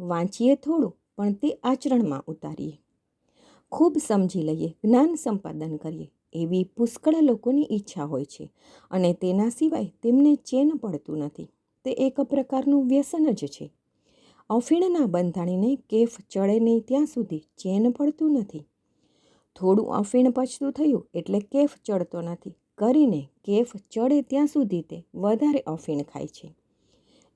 વાંચીએ થોડું, પણ તે આચરણમાં ઉતારીએ. ખૂબ સમજી લઈએ, જ્ઞાન સંપાદન કરીએ, એવી પુષ્કળ લોકોની ઈચ્છા હોય છે. અને તેના સિવાય તેમને ચેન પડતું નથી. તે એક પ્રકારનું વ્યસન જ છે. અફીણના બંધાણીને કેફ ચડે નહીં ત્યાં સુધી ચેન પડતું નથી. થોડું અફીણ પચતું થયું એટલે કેફ ચડતો નથી. કરીને કેફ ચડે ત્યાં સુધી તે વધારે અફીણ ખાય છે.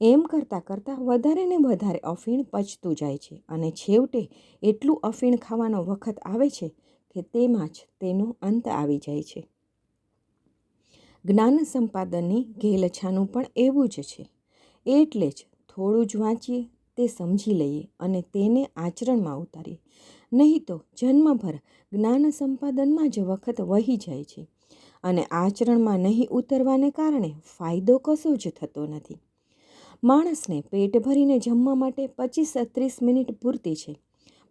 એમ કરતાં કરતાં વધારે ને વધારે અફીણ પચતું જાય છે અને છેવટે એટલું અફીણ ખાવાનો વખત આવે છે કે તેમાં જ તેનો અંત આવી જાય છે. જ્ઞાન સંપાદનની ઘેલછાનું પણ એવું જ છે. એટલે જ થોડું જ વાંચીએ, તે સમજી લઈએ અને તેને આચરણમાં ઉતારીએ. નહીં તો જન્મભર જ્ઞાન સંપાદનમાં જ વખત વહી જાય છે. અને આચરણમાં નહીં ઉતરવાને કારણે ફાયદો કશો જ થતો નથી. માણસને પેટ ભરીને જમવા માટે પચીસ ત્રીસ મિનિટ પૂરતી છે.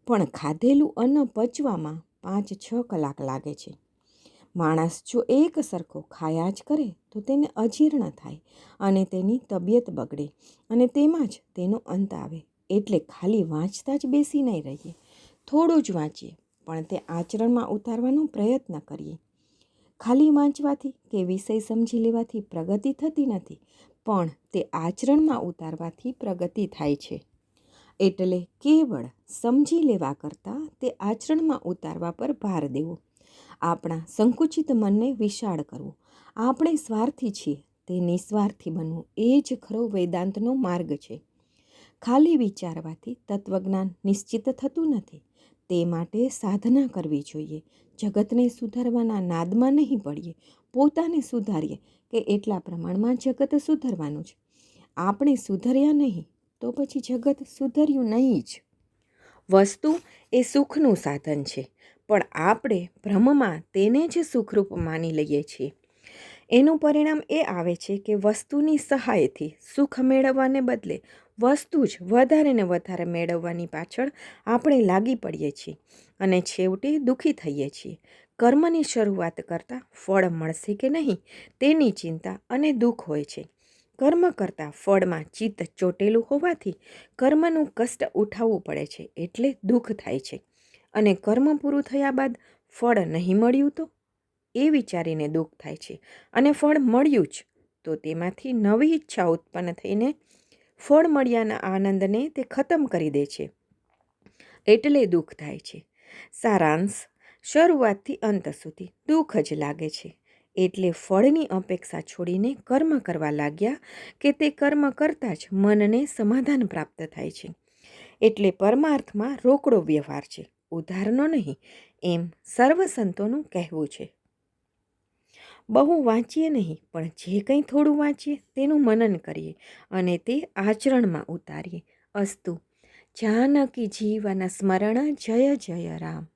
પણ ખાધેલું અન્ન પચવામાં પાંચ છ કલાક લાગે છે. માણસ જો એક સરખો ખાયા જ કરે, તો તેને અજીર્ણ થાય અને તેની તબિયત બગડે અને તેમાં જ તેનો અંત આવે. એટલે ખાલી વાંચતા જ બેસી નહીં રહીએ. થોડું જ વાંચીએ, પણ તે આચરણમાં ઉતારવાનો પ્રયત્ન કરીએ. ખાલી વાંચવાથી કે વિષય સમજી લેવાથી પ્રગતિ થતી નથી, પણ તે આચરણમાં ઉતારવાથી પ્રગતિ થાય છે. એટલે કેવળ સમજી લેવા કરતાં તે આચરણમાં ઉતારવા પર ભાર દેવો. આપણા સંકુચિત મનને વિશાળ કરવું. આપણે સ્વાર્થી છીએ, તે નિસ્વાર્થી બનવું એ જ ખરો વેદાંતનો માર્ગ છે. ખાલી વિચારવાથી તત્વજ્ઞાન નિશ્ચિત થતું નથી. તે માટે સાધના કરવી જોઈએ. જગતને સુધારવાના નાદમાં નહીં પડીએ. પોતાને સુધારીએ કે એટલા પ્રમાણમાં જગત સુધરવાનું છે. આપણે સુધર્યા નહીં તો પછી જગત સુધર્યું નહીં જ. વસ્તુ એ સુખનું સાધન છે. પણ આપણે ભ્રમમાં તેને જ સુખરૂપ માની લઈએ છીએ. એનું પરિણામ એ આવે છે કે વસ્તુની સહાયથી સુખ મેળવવાને બદલે વસ્તુ જ વધારે ને વધારે મેળવવાની પાછળ આપણે લાગી પડીએ છીએ અને છેવટે દુઃખી થઈએ છીએ. કર્મની શરૂઆત કરતાં ફળ મળશે કે નહીં તેની ચિંતા અને દુઃખ હોય છે. કર્મ કરતાં ફળમાં ચિત્ત ચોટેલું હોવાથી કર્મનું કષ્ટ ઉઠાવવું પડે છે એટલે દુઃખ થાય છે. અને કર્મ પૂરું થયા બાદ ફળ નહીં મળ્યું તો? એ વિચારીને દુઃખ થાય છે. અને ફળ મળ્યું જ. તો તેમાંથી નવી ઈચ્છા ઉત્પન્ન થઈને ફળ મળ્યાના આનંદને તે ખતમ કરી દે છે. એટલે દુઃખ થાય છે. સારાંશ. શરૂઆતથી અંત સુધી દુઃખ જ લાગે છે. એટલે ફળની અપેક્ષા છોડીને કર્મ કરવા લાગ્યા કે તે કર્મ કરતાં જ મનને સમાધાન પ્રાપ્ત થાય છે. એટલે પરમાર્થમાં રોકડો વ્યવહાર છે. ઉધારનો નહીં, એમ સર્વ સંતોનું કહેવું છે. બહુ વાંચીએ નહીં, પણ જે કંઈ થોડું વાંચીએ તેનું મનન કરીએ અને તે આચરણમાં ઉતારીએ. અસ્તુ. જાનકી જીવન સ્મરણ જય જય રામ.